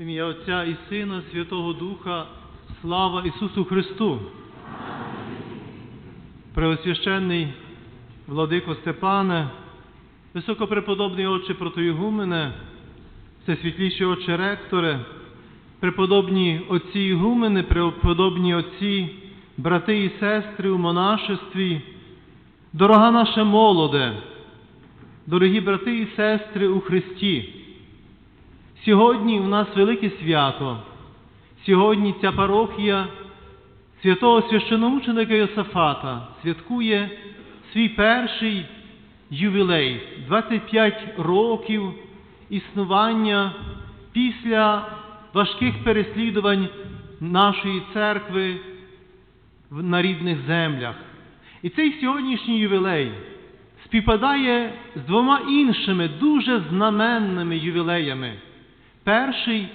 Ім'я Отця і Сина, Святого Духа, слава Ісусу Христу. Преосвященний Владико Степане, високопреподобний Отче Протоігумене, всесвітліші Отче Ректоре, преподобні отці Ігумени, преподобні отці, брати і сестри у монашестві, дорога наша молоде, дорогі брати і сестри у Христі. Сьогодні у нас велике свято. Сьогодні ця парохія святого священомученика Йосафата святкує свій перший ювілей 25 років існування після важких переслідувань нашої церкви на рідних землях. І цей сьогоднішній ювілей співпадає з двома іншими дуже знаменними ювілеями. Перший,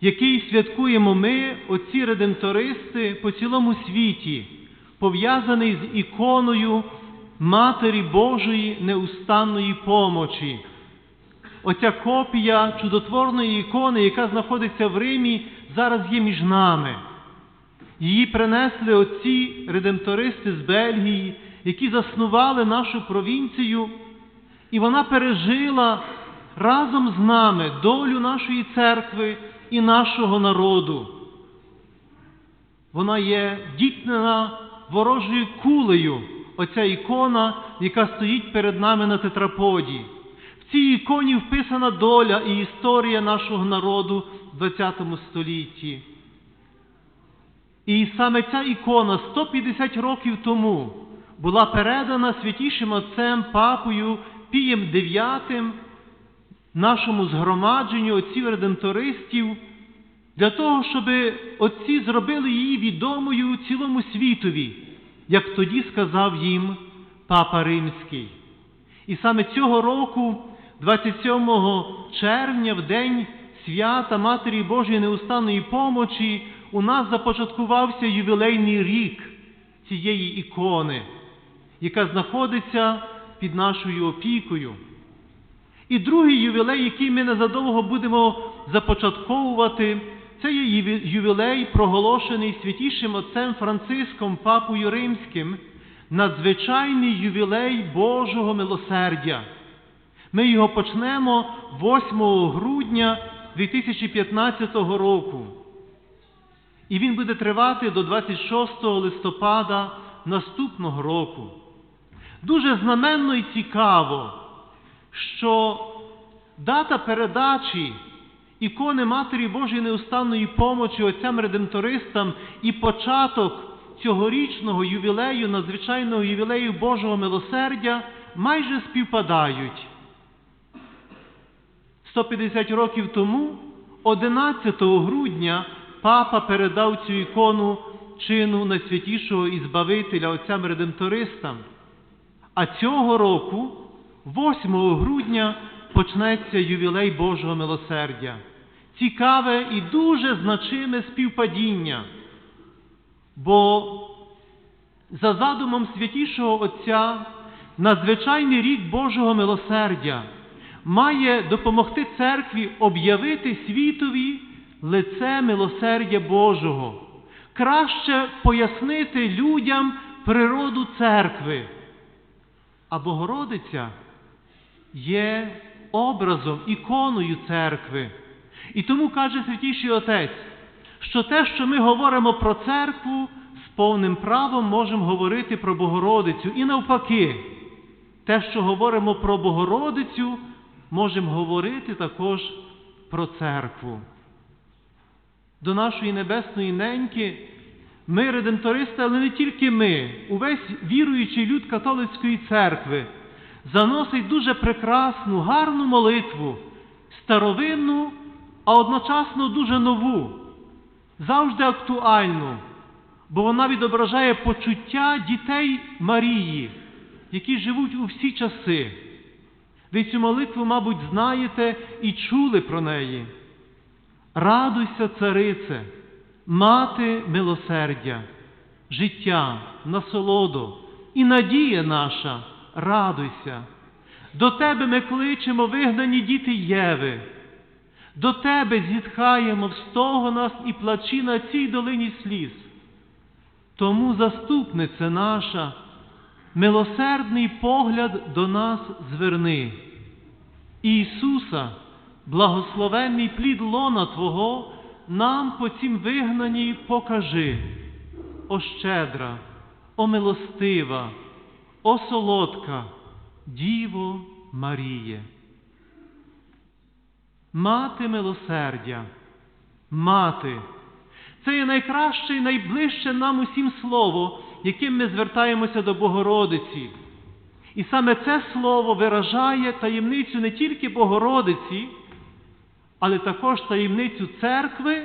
який святкуємо ми, оці редемтористи по цілому світі, пов'язаний з іконою Матері Божої неустанної помочі. Оця копія чудотворної ікони, яка знаходиться в Римі, зараз є між нами. Її принесли отці редемтористи з Бельгії, які заснували нашу провінцію, і вона пережила разом з нами долю нашої церкви і нашого народу. Вона є дітнена ворожою кулею, оця ікона, яка стоїть перед нами на тетраподі. В цій іконі вписана доля і історія нашого народу в ХХ столітті. І саме ця ікона 150 років тому була передана святішим отцем Папою Пієм IX нашому згромадженню отців редемтористів для того, щоб отці зробили її відомою цілому світові, як тоді сказав їм Папа Римський. І саме цього року, 27 червня, в день свята Матері Божої неустанної помочі, у нас започаткувався ювілейний рік цієї ікони, яка знаходиться під нашою опікою. І другий ювілей, який ми незадовго будемо започатковувати, це є ювілей, проголошений святішим отцем Франциском Папою Римським, надзвичайний ювілей Божого милосердя. Ми його почнемо 8 грудня 2015 року. І він буде тривати до 26 листопада наступного року. Дуже знаменно і цікаво, що дата передачі ікони Матері Божої неустанної помочі отцям редемтористам і початок цьогорічного ювілею, надзвичайного ювілею Божого милосердя майже співпадають. 150 років тому, 11 грудня, папа передав цю ікону чину найсвятішого і Збавителя отцям редемтористам. А цього року, 8 грудня, почнеться ювілей Божого милосердя. Цікаве і дуже значиме співпадіння. Бо за задумом святішого Отця, надзвичайний рік Божого милосердя має допомогти церкві об'явити світові лице милосердя Божого, краще пояснити людям природу церкви. А Богородиця є образом, іконою церкви. І тому каже Святіший Отець, що те, що ми говоримо про церкву, з повним правом можемо говорити про Богородицю. І навпаки, те, що говоримо про Богородицю, можемо говорити також про церкву. До нашої небесної неньки ми, редемтористи, але не тільки ми, увесь віруючий люд католицької церкви заносить дуже прекрасну, гарну молитву, старовинну, а одночасно дуже нову, завжди актуальну, бо вона відображає почуття дітей Марії, які живуть у всі часи. Ви цю молитву, мабуть, знаєте і чули про неї. Радуйся, царице, мати милосердя, життя, насолоду і надія наша, радуйся. До тебе ми кличемо вигнані діти Єви. До Тебе зітхаємо, встого нас і плачі на цій долині сліз. Тому, заступниця наша, милосердний погляд до нас зверни. Ісуса, благословенний плід лона Твого, нам по цім вигнанні покажи. О щедра, о милостива, о солодка, Діво Маріє. Мати милосердя, мати. Це є найкраще і найближче нам усім слово, яким ми звертаємося до Богородиці. І саме це слово виражає таємницю не тільки Богородиці, але також таємницю церкви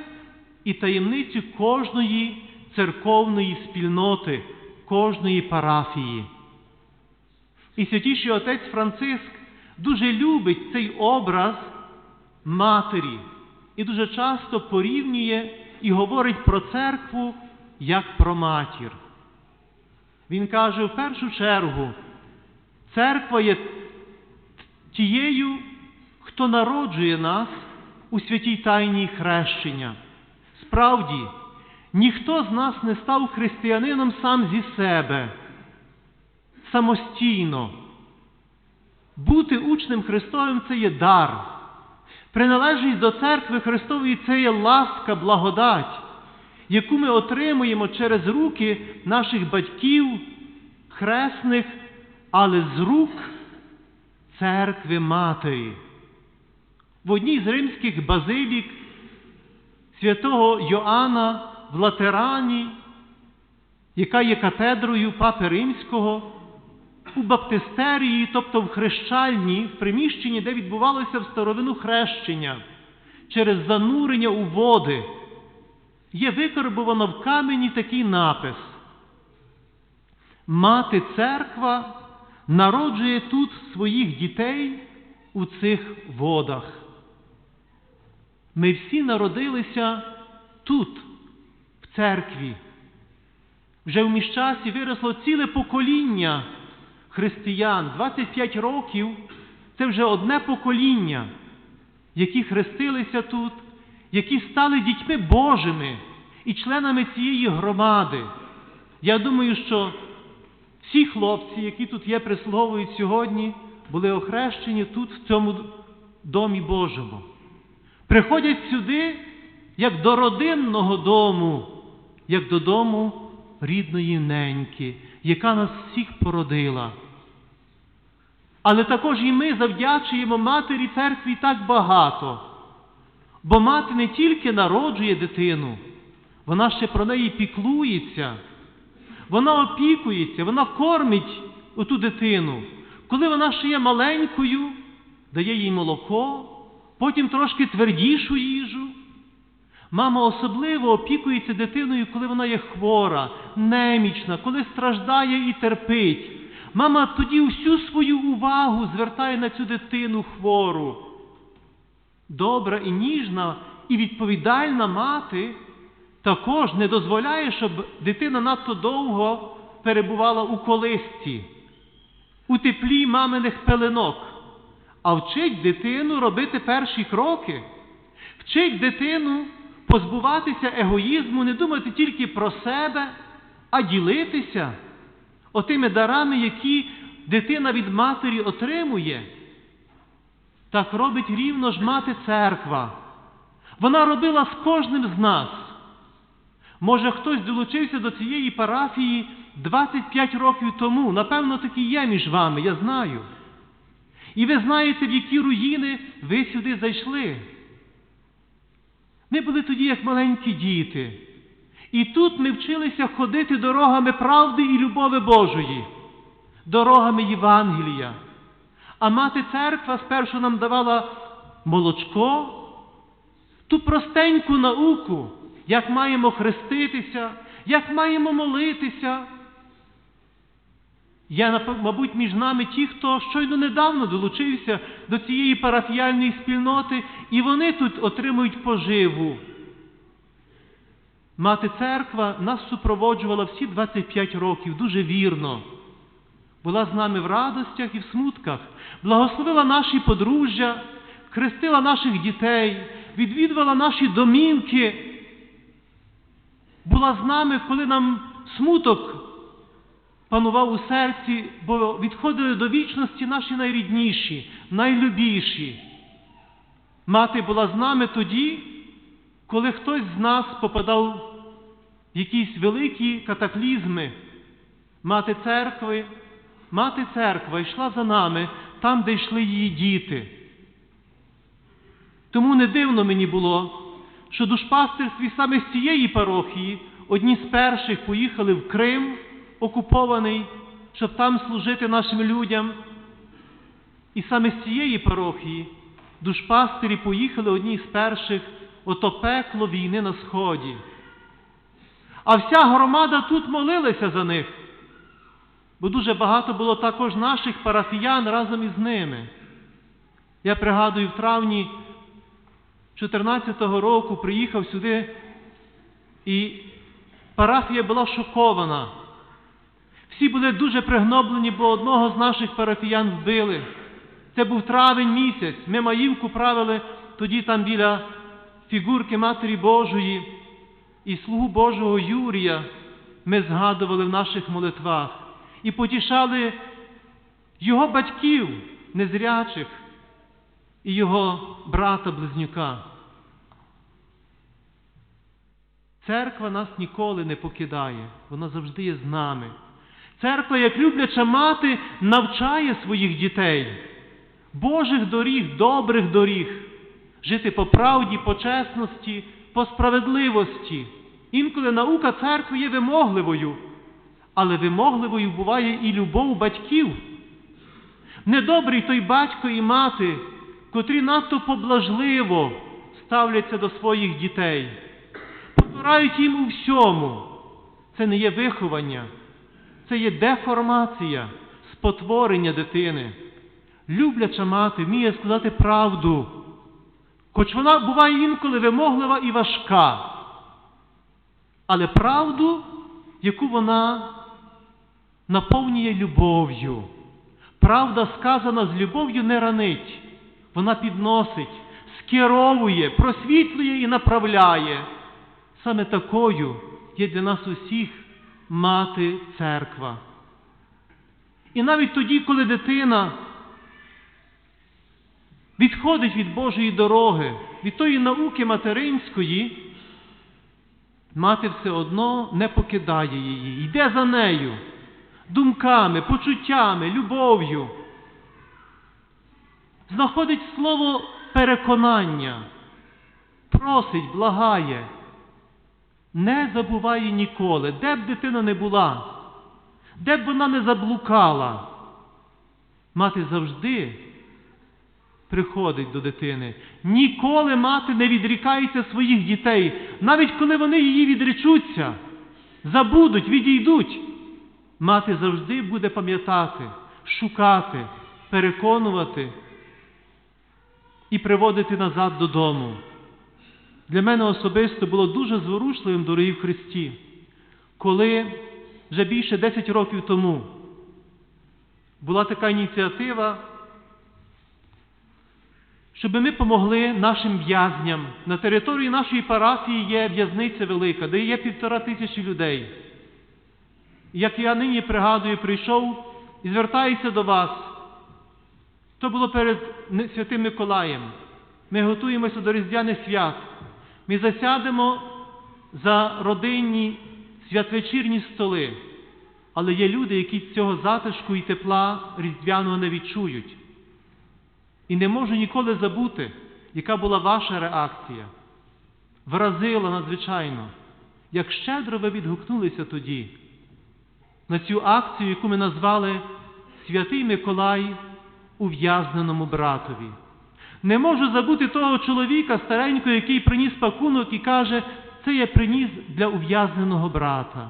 і таємницю кожної церковної спільноти, кожної парафії. І святіший отець Франциск дуже любить цей образ матері і дуже часто порівнює і говорить про церкву як про матір. Він каже, в першу чергу, церква є тією, хто народжує нас у святій тайні хрещення. Справді, ніхто з нас не став християнином сам зі себе, самостійно. Бути учнем Христовим це є дар. Приналежність до церкви Христової це є ласка, благодать, яку ми отримуємо через руки наших батьків, хресних, але з рук церкви Матері. В одній з римських базилік святого Йоанна в Латерані, яка є катедрою Папи Римського, у баптистерії, тобто в хрещальні, в приміщенні, де відбувалося в старовину хрещення, через занурення у води, є викарбовано в камені такий напис. Мати церква народжує тут своїх дітей у цих водах. Ми всі народилися тут, в церкві. Вже в міщасі виросло ціле покоління християн. 25 років це вже одне покоління, які хрестилися тут, які стали дітьми Божими і членами цієї громади. Я думаю, що всі хлопці, які тут є, прислуговують сьогодні, були охрещені тут, в цьому домі Божому. Приходять сюди як до родинного дому, як до дому рідної неньки, яка нас всіх породила. Але також і ми завдячуємо матері церкві так багато, бо мати не тільки народжує дитину, вона ще про неї піклується, вона опікується, вона кормить оту дитину. Коли вона ще є маленькою, дає їй молоко, потім трошки твердішу їжу. Мама особливо опікується дитиною, коли вона є хвора, немічна, коли страждає і терпить. Мама тоді всю свою увагу звертає на цю дитину хвору. Добра і ніжна і відповідальна мати також не дозволяє, щоб дитина надто довго перебувала у колисці, у теплі маминих пеленок, а вчить дитину робити перші кроки, вчить дитину позбуватися егоїзму, не думати тільки про себе, а ділитися отими дарами, які дитина від матері отримує. Так робить рівно ж мати церква. Вона робила з кожним з нас. Може, хтось долучився до цієї парафії 25 років тому. Напевно, такі є між вами, я знаю. І ви знаєте, в які руїни ви сюди зайшли. Ми були тоді, як маленькі діти. І тут ми вчилися ходити дорогами правди і любові Божої, дорогами Євангелія. А мати церква спершу нам давала молочко, ту простеньку науку, як маємо хреститися, як маємо молитися. Я, мабуть, між нами ті, хто щойно недавно долучився до цієї парафіяльної спільноти, і вони тут отримують поживу. Мати церква нас супроводжувала всі 25 років дуже вірно. Була з нами в радостях і в смутках, благословила наші подружжя, хрестила наших дітей, відвідувала наші домівки, була з нами, коли нам смуток панував у серці, бо відходили до вічності наші найрідніші, найлюбіші. Мати була з нами тоді, коли хтось з нас попадав в якісь великі катаклізми. Мати церкви, мати церква йшла за нами там, де йшли її діти. Тому не дивно мені було, що душпастерстві саме з цієї парохії одні з перших поїхали в Крим, окупований, щоб там служити нашим людям. І саме з цієї парохії душпастері поїхали одні з перших ото пекло війни на Сході. А вся громада тут молилася за них, бо дуже багато було також наших парафіян разом із ними. Я пригадую, в травні 14-го року приїхав сюди, і парафія була шокована. Всі були дуже пригноблені, бо одного з наших парафіян вбили. Це був травень місяць. Ми маївку правили тоді там біля фігурки Матері Божої і слугу Божого Юрія ми згадували в наших молитвах і потішали його батьків незрячих і його брата-близнюка. Церква нас ніколи не покидає, вона завжди є з нами. Церква, як любляча мати, навчає своїх дітей, Божих доріг, добрих доріг, жити по правді, по чесності, по справедливості. Інколи наука церкви є вимогливою, але вимогливою буває і любов батьків. Недобрий той батько і мати, котрі надто поблажливо ставляться до своїх дітей, потурають їм у всьому. Це не є виховання, це є деформація, спотворення дитини. Любляча мати вміє сказати правду, хоч вона буває інколи вимоглива і важка, але правду, яку вона наповнює любов'ю. Правда, сказана з любов'ю, не ранить, вона підносить, скеровує, просвітлює і направляє. Саме такою є для нас усіх мати церква. І навіть тоді, коли дитина відходить від Божої дороги, від тої науки материнської, мати все одно не покидає її, йде за нею думками, почуттями, любов'ю. Знаходить слово переконання, просить, благає, не забуває ніколи, де б дитина не була, де б вона не заблукала. Мати завжди приходить до дитини. Ніколи мати не відрікається своїх дітей, навіть коли вони її відречуться, забудуть, відійдуть. Мати завжди буде пам'ятати, шукати, переконувати і приводити назад додому. Для мене особисто було дуже зворушливим, дорогі в Христі, коли вже більше 10 років тому була така ініціатива, щоб ми помогли нашим в'язням. На території нашої парафії є в'язниця велика, де є півтора тисячі людей. Як я нині пригадую, прийшов і звертаюся до вас. То було перед Святим Миколаєм. Ми готуємося до Різдвяних свят. Ми засядемо за родинні святвечірні столи. Але є люди, які цього затишку і тепла різдвяного не відчують. І не можу ніколи забути, яка була ваша реакція. Вразила надзвичайно, як щедро ви відгукнулися тоді на цю акцію, яку ми назвали Святий Миколай ув'язненому братові. Не можу забути того чоловіка старенького, який приніс пакунок і каже, це я приніс для ув'язненого брата.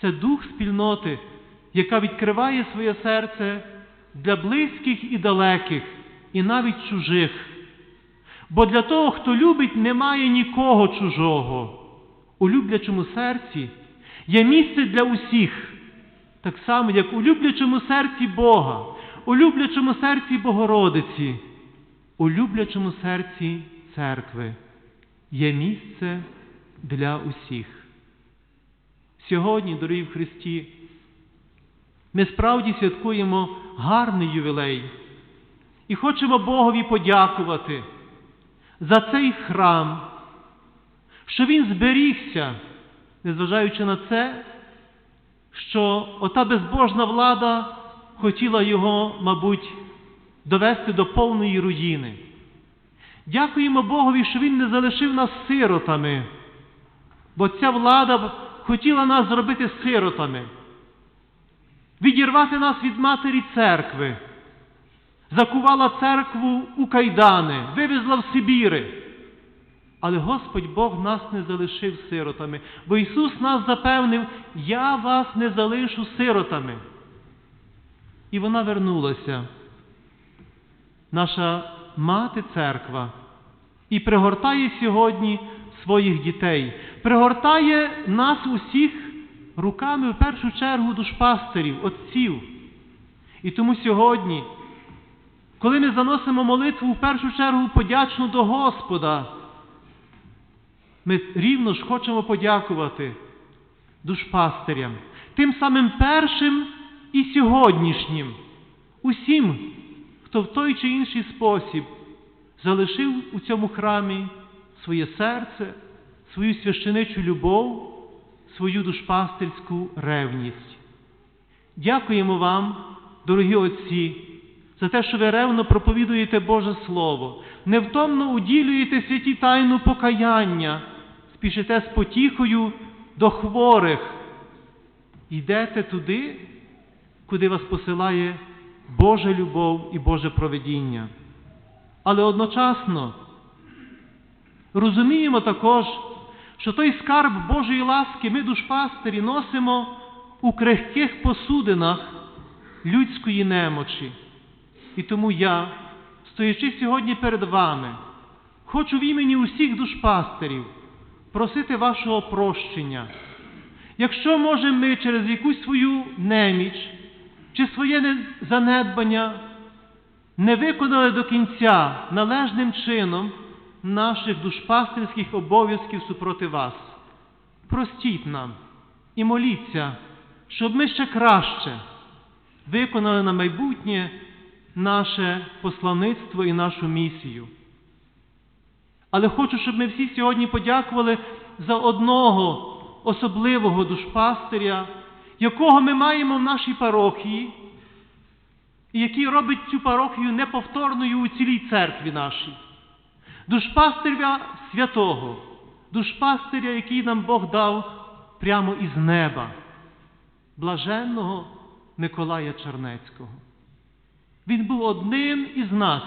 Це дух спільноти, яка відкриває своє серце для близьких і далеких, і навіть чужих. Бо для того, хто любить, немає нікого чужого. У люблячому серці є місце для усіх, так само, як у люблячому серці Бога, у люблячому серці Богородиці. у люблячому серці церкви є місце для усіх. Сьогодні, дорогі в Христі, ми справді святкуємо гарний ювілей і хочемо Богові подякувати за цей храм, що він зберігся, незважаючи на це, що ота безбожна влада хотіла його, мабуть, довести до повної руїни. Дякуємо Богові, що Він не залишив нас сиротами, бо ця влада хотіла нас зробити сиротами, відірвати нас від матері церкви, закувала церкву у кайдани, вивезла в Сибіри. Але Господь Бог нас не залишив сиротами, бо Ісус нас запевнив, я вас не залишу сиротами. І вона вернулася, наша мати церква, і пригортає сьогодні своїх дітей, пригортає нас усіх руками в першу чергу душпастерів, отців. І тому сьогодні, коли ми заносимо молитву в першу чергу подячну до Господа, ми рівно ж хочемо подякувати душпастерям, тим самим першим і сьогоднішнім, усім, хто в той чи інший спосіб залишив у цьому храмі своє серце, свою священичу любов, свою душпастерську ревність. Дякуємо вам, дорогі отці, за те, що ви ревно проповідуєте Боже Слово, невтомно уділюєте святі тайну покаяння, спішите з потіхою до хворих, йдете туди, куди вас посилає Божа любов і Боже проведіння. Але одночасно розуміємо також, що той скарб Божої ласки ми, душпастері, носимо у крихких посудинах людської немочі. І тому я, стоячи сьогодні перед вами, хочу в імені усіх душпастерів просити вашого прощення. Якщо, може, ми через якусь свою неміч чи своє занедбання не виконали до кінця належним чином наших душпастерських обов'язків супроти вас, простіть нам і моліться, щоб ми ще краще виконали на майбутнє наше посланництво і нашу місію. Але хочу, щоб ми всі сьогодні подякували за одного особливого душпастиря, якого ми маємо в нашій парохії, і який робить цю парохію неповторною у цілій церкві нашій. Душпастиря святого, душпастиря, який нам Бог дав прямо із неба, блаженного Миколая Чернецького. Він був одним із нас,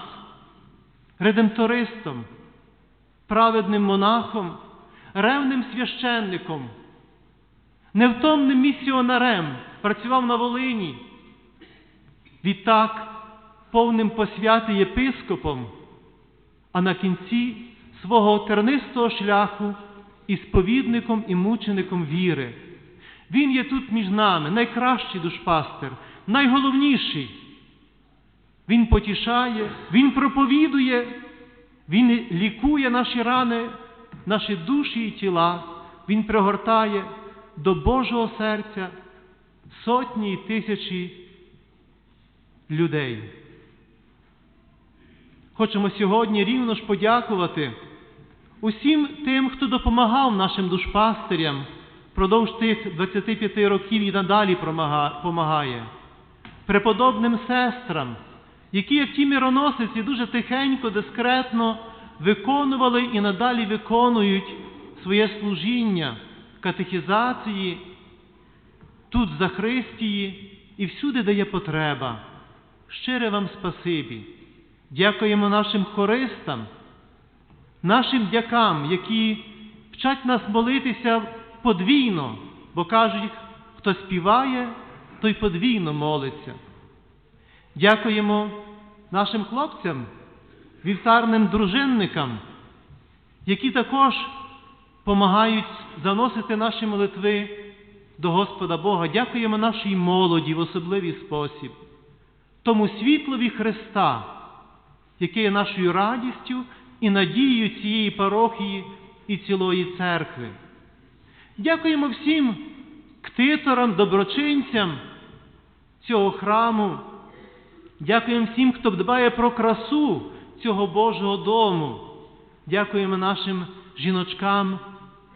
редемтористом, праведним монахом, ревним священником, невтомним місіонарем, працював на Волині, відтак повним посвяти єпископом, а на кінці свого тернистого шляху і сповідником і мучеником віри. Він є тут між нами, найкращий душпастер, найголовніший. Він потішає, Він проповідує, Він лікує наші рани, наші душі і тіла, Він пригортає до Божого серця сотні і тисячі людей. Хочемо сьогодні рівно ж подякувати усім тим, хто допомагав нашим душпастерям впродовж тих 25 років і надалі помагає, преподобним сестрам, які, як ті мироносиці, дуже тихенько, дискретно виконували і надалі виконують своє служіння катехізації, тут в Захристії і всюди, де є потреба. Щире вам спасибі. Дякуємо нашим хористам, нашим дякам, які вчать нас молитися подвійно, бо кажуть, хто співає, той подвійно молиться. Дякуємо нашим хлопцям, вівтарним дружинникам, які також допомагають заносити наші молитви до Господа Бога. Дякуємо нашій молоді в особливий спосіб, тому світлові Христа, яке є нашою радістю і надією цієї парохії і цілої церкви. Дякуємо всім ктиторам, доброчинцям цього храму. Дякуємо всім, хто дбає про красу цього Божого дому. Дякуємо нашим жіночкам,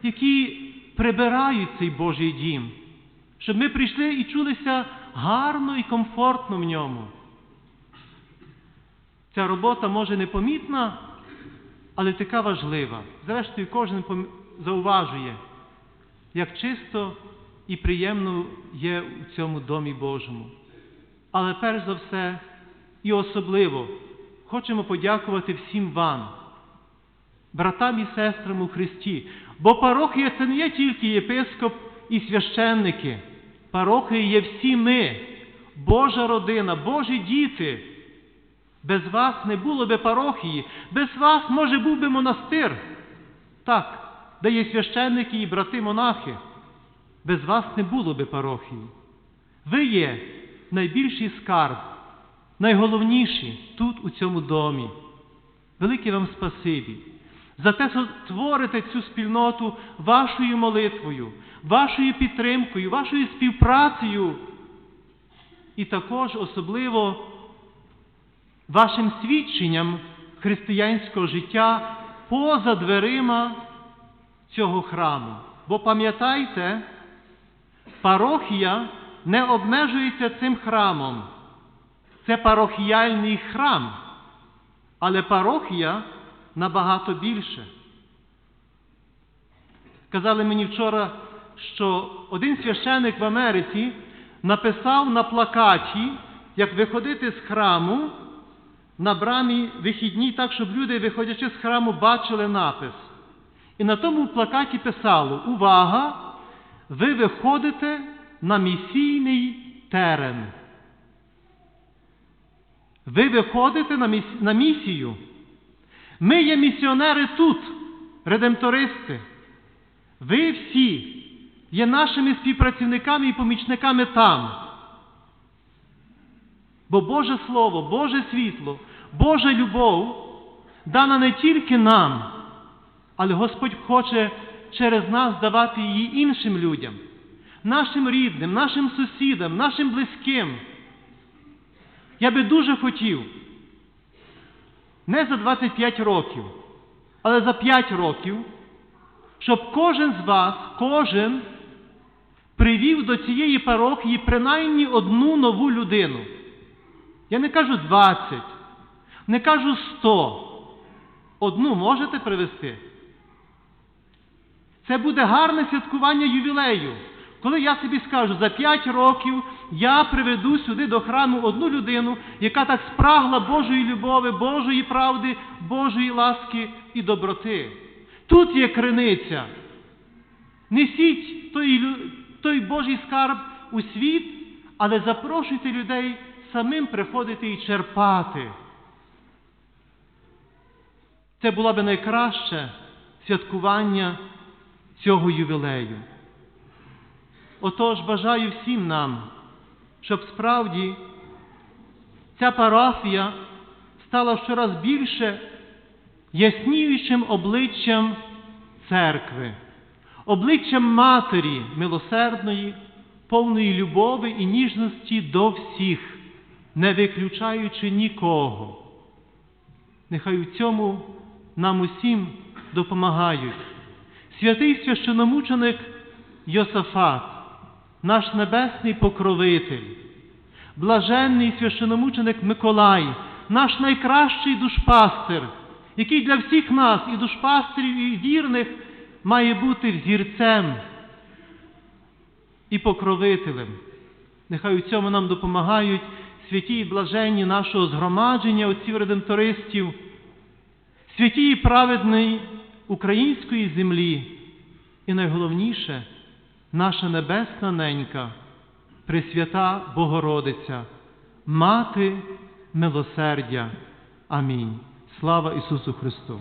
які прибирають цей Божий дім, щоб ми прийшли і чулися гарно і комфортно в ньому. Ця робота може непомітна, але така важлива. Зрештою, кожен зауважує, як чисто і приємно є у цьому домі Божому. Але перш за все і особливо хочемо подякувати всім вам, братам і сестрам у Христі. Бо парохія це не є тільки єпископ і священники. Парохія є всі ми, Божа родина, Божі діти. Без вас не було би парохії, без вас, може, був би монастир. Так, де є священники і брати-монахи. Без вас не було би парохії. Ви є найбільший скарб, найголовніші тут, у цьому домі. Велике вам спасибі за те, що творите цю спільноту вашою молитвою, вашою підтримкою, вашою співпрацею і також особливо вашим свідченням християнського життя поза дверима цього храму. Бо пам'ятайте, парохія не обмежується цим храмом. Це парохіяльний храм, але парохія набагато більше. Казали мені вчора, що один священик в Америці написав на плакаті, як виходити з храму на брамі вихідній, так, щоб люди, виходячи з храму, бачили напис. І на тому плакаті писало: Увага! Ви виходите на місійний терен. Ви виходите на, міс... на місію. Ми є місіонери тут, редемтористи. Ви всі є нашими співпрацівниками і помічниками там. Бо Боже Слово, Боже світло, Божа любов дана не тільки нам, але Господь хоче через нас давати її іншим людям, нашим рідним, нашим сусідам, нашим близьким. Я би дуже хотів, не за 25 років, але за 5 років, щоб кожен з вас, кожен привів до цієї парохії принаймні одну нову людину. Я не кажу 20, не кажу 100. Одну можете привести? Це буде гарне святкування ювілею. Коли я собі скажу, за 5 років я приведу сюди до храму одну людину, яка так спрагла Божої любові, Божої правди, Божої ласки і доброти. Тут є криниця. Несіть той, той Божий скарб у світ, але запрошуйте людей самим приходити і черпати. Це було би найкраще святкування цього ювілею. Отож, бажаю всім нам, щоб справді ця парафія стала щораз більше ясніючим обличчям церкви, обличчям Матері милосердної, повної любові і ніжності до всіх, не виключаючи нікого. Нехай у цьому нам усім допомагають. Святий священомученик Йосафат, наш небесний покровитель, блаженний священомученик Миколай, наш найкращий душпастир, який для всіх нас, і душпастерів, і вірних, має бути взірцем і покровителем. Нехай у цьому нам допомагають святі і блаженні нашого згромадження, отців редемтористів, святі і праведної української землі, і найголовніше, наша небесна ненька, Пресвята Богородиця, Мати милосердя. Амінь. Слава Ісусу Христу!